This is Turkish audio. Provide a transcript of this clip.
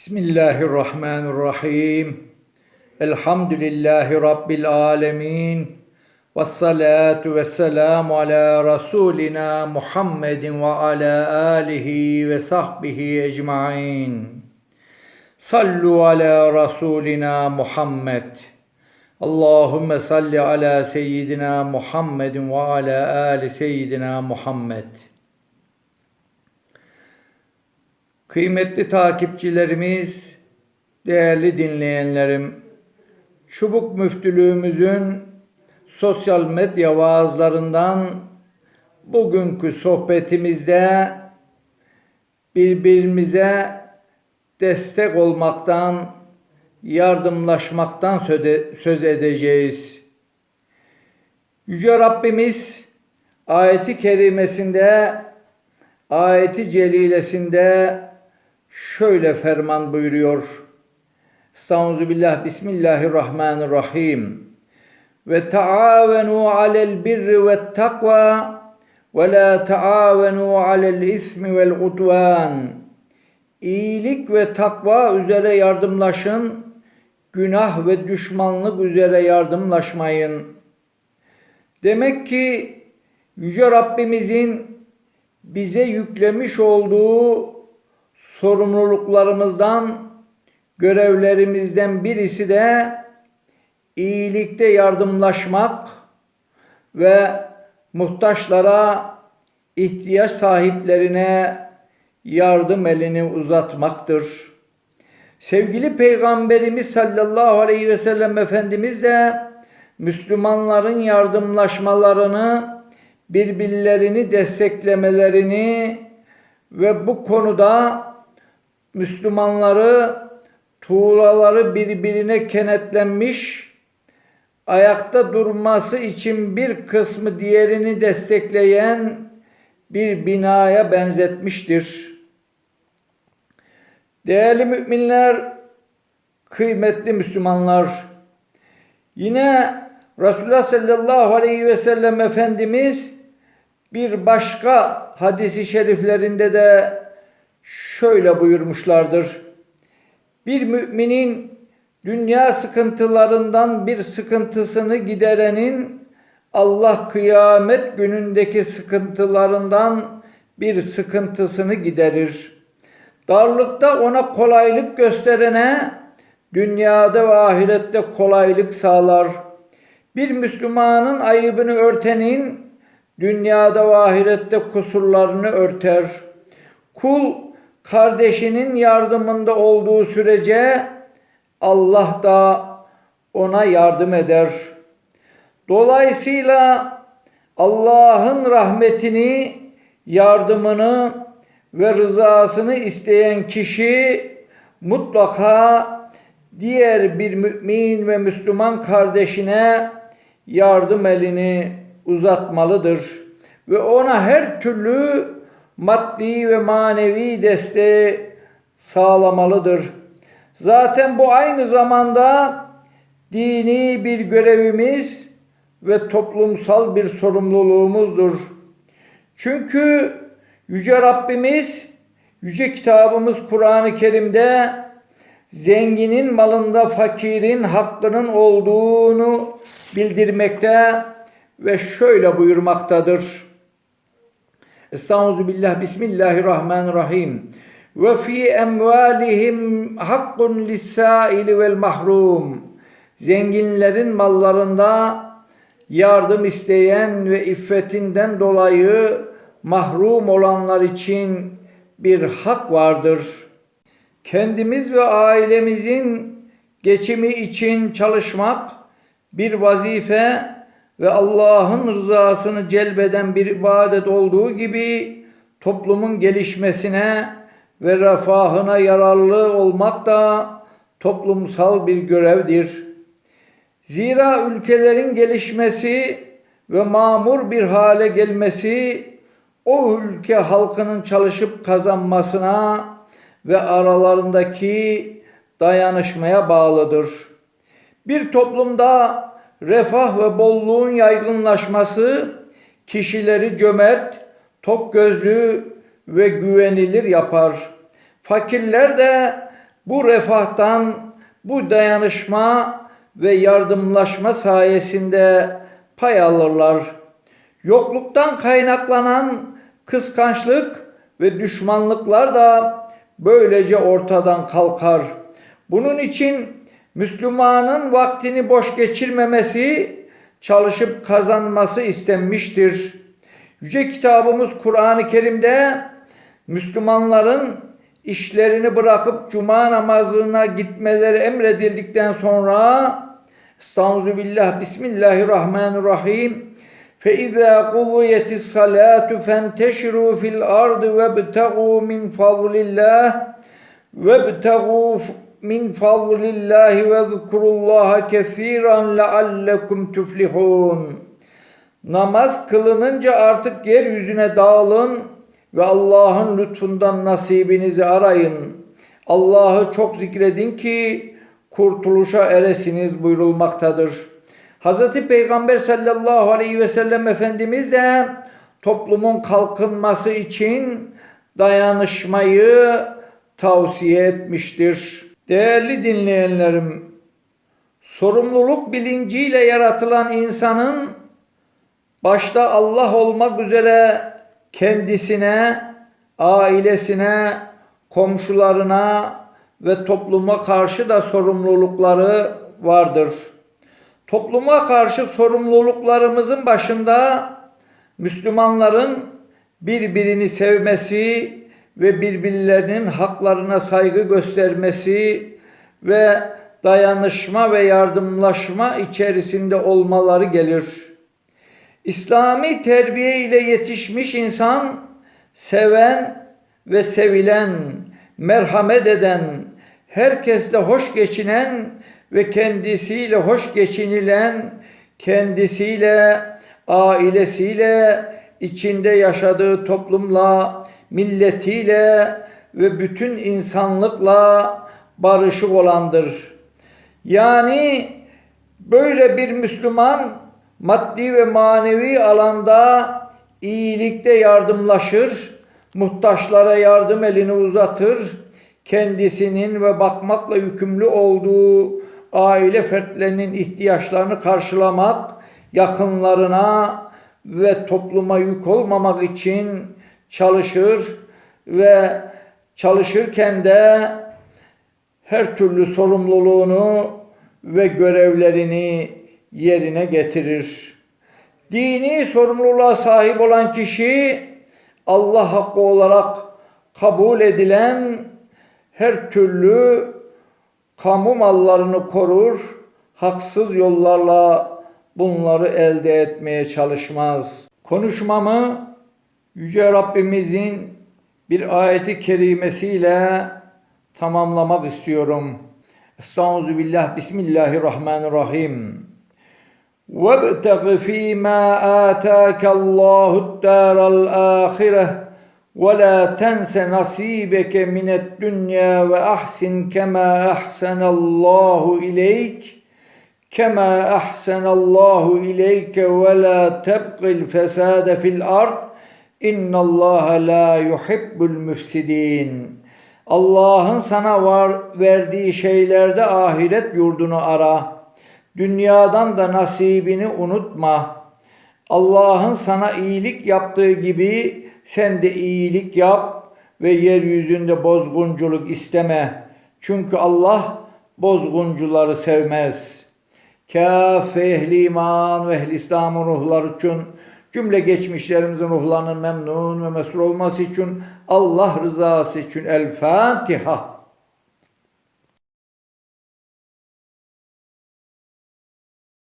Bismillahirrahmanirrahim. Elhamdülillahi Rabbil alemin. Ve salatu ve selamu ala Resulina Muhammedin ve ala alihi ve sahbihi ecmain. Sallu ala Resulina Muhammed. Allahümme salli ala seyyidina Muhammedin ve ala ali seyyidina Muhammed. Kıymetli takipçilerimiz, değerli dinleyenlerim, Çubuk Müftülüğümüzün sosyal medya vaazlarından bugünkü sohbetimizde birbirimize destek olmaktan, yardımlaşmaktan söz edeceğiz. Yüce Rabbimiz ayeti kerimesinde, ayeti celilesinde şöyle ferman buyuruyor. Estağfirullah, Bismillahirrahmanirrahim. Ve taavenu alel birri ve takva ve la taavenu alel ismi vel udvan. İyilik ve takva üzere yardımlaşın, günah ve düşmanlık üzere yardımlaşmayın. Demek ki Yüce Rabbimizin bize yüklemiş olduğu sorumluluklarımızdan, görevlerimizden birisi de iyilikte yardımlaşmak ve muhtaçlara, ihtiyaç sahiplerine yardım elini uzatmaktır. Sevgili Peygamberimiz sallallahu aleyhi ve sellem Efendimiz de Müslümanların yardımlaşmalarını, birbirlerini desteklemelerini ve bu konuda Müslümanları tuğlaları birbirine kenetlenmiş, ayakta durması için bir kısmı diğerini destekleyen bir binaya benzetmiştir. Değerli müminler, kıymetli Müslümanlar, yine Resulullah sallallahu aleyhi ve sellem Efendimiz bir başka hadisi şeriflerinde de şöyle buyurmuşlardır. Bir müminin dünya sıkıntılarından bir sıkıntısını giderenin Allah kıyamet günündeki sıkıntılarından bir sıkıntısını giderir. Darlıkta ona kolaylık gösterene dünyada ve ahirette kolaylık sağlar. Bir Müslümanın ayıbını örtenin dünyada ve ahirette kusurlarını örter. Kul kardeşinin yardımında olduğu sürece Allah da ona yardım eder. Dolayısıyla Allah'ın rahmetini, yardımını ve rızasını isteyen kişi mutlaka diğer bir mümin ve Müslüman kardeşine yardım elini uzatmalıdır ve ona her türlü maddi ve manevi desteği sağlamalıdır. Zaten bu aynı zamanda dini bir görevimiz ve toplumsal bir sorumluluğumuzdur. Çünkü Yüce Rabbimiz, Yüce Kitabımız Kur'an-ı Kerim'de zenginin malında fakirin hakkının olduğunu bildirmekte ve şöyle buyurmaktadır. Estağuzu billah Bismillahirrahmanirrahim. Ve fi emvalihim hakkun lissaili vel mahrum. Zenginlerin mallarında yardım isteyen ve iffetinden dolayı mahrum olanlar için bir hak vardır. Kendimiz ve ailemizin geçimi için çalışmak bir vazife ve Allah'ın rızasını celbeden bir ibadet olduğu gibi toplumun gelişmesine ve refahına yararlı olmak da toplumsal bir görevdir. Zira ülkelerin gelişmesi ve mamur bir hale gelmesi o ülke halkının çalışıp kazanmasına ve aralarındaki dayanışmaya bağlıdır. Bir toplumda refah ve bolluğun yaygınlaşması kişileri cömert, tok gözlü ve güvenilir yapar. Fakirler de bu refahtan, bu dayanışma ve yardımlaşma sayesinde pay alırlar. Yokluktan kaynaklanan kıskançlık ve düşmanlıklar da böylece ortadan kalkar. Bunun için Müslümanın vaktini boş geçirmemesi, çalışıp kazanması istenmiştir. Yüce kitabımız Kur'an-ı Kerim'de Müslümanların işlerini bırakıp cuma namazına gitmeleri emredildikten sonra Estağfurullah billah Bismillahirrahmanirrahim. Fe izâ kuviyetis salâtu fenteşirû fil ardı ve btegû min fadlillah ve btegû min fadlillahi ve zkurullaha kesiran leallekum tuflihun. Namaz kılınınca artık yeryüzüne dağılın ve Allah'ın lütfundan nasibinizi arayın. Allah'ı çok zikredin ki kurtuluşa eresiniz buyurulmaktadır. Hz. Peygamber sallallahu aleyhi ve sellem Efendimiz de toplumun kalkınması için dayanışmayı tavsiye etmiştir. Değerli dinleyenlerim, sorumluluk bilinciyle yaratılan insanın başta Allah olmak üzere kendisine, ailesine, komşularına ve topluma karşı da sorumlulukları vardır. Topluma karşı sorumluluklarımızın başında Müslümanların birbirini sevmesi ve birbirlerinin haklarına saygı göstermesi ve dayanışma ve yardımlaşma içerisinde olmaları gelir. İslami terbiye ile yetişmiş insan seven ve sevilen, merhamet eden, herkesle hoş geçinen ve kendisiyle hoş geçinilen, kendisiyle, ailesiyle, içinde yaşadığı toplumla, milletiyle ve bütün insanlıkla barışık olandır. Yani böyle bir Müslüman maddi ve manevi alanda iyilikte yardımlaşır, muhtaçlara yardım elini uzatır, kendisinin ve bakmakla yükümlü olduğu aile fertlerinin ihtiyaçlarını karşılamak, yakınlarına ve topluma yük olmamak için çalışır ve çalışırken de her türlü sorumluluğunu ve görevlerini yerine getirir. Dini sorumluluğa sahip olan kişi Allah hakkı olarak kabul edilen her türlü kamu mallarını korur, haksız yollarla bunları elde etmeye çalışmaz. Konuşmamı Yüce Rabbimizin bir ayeti kerimesiyle tamamlamak istiyorum. Estağfirullah, Bismillahirrahmanirrahim. وابتغ فيما آتاك الله الدار الآخرة ولا تنس نصيبك من الدنيا وأحسن كما أحسن الله إليك كما أحسن الله إليك ولا تبغ الفساد في الأرض İnna Allah la yuhibbul müfsidin. Allah'ın sana var verdiği şeylerde ahiret yurdunu ara. Dünyadan da nasibini unutma. Allah'ın sana iyilik yaptığı gibi sen de iyilik yap ve yeryüzünde bozgunculuk isteme. Çünkü Allah bozguncuları sevmez. Kâf ehli iman ve ehli İslam'ın ruhları için cümle geçmişlerimizin ruhlarının memnun ve mesrur olması için Allah rızası için El Fatiha.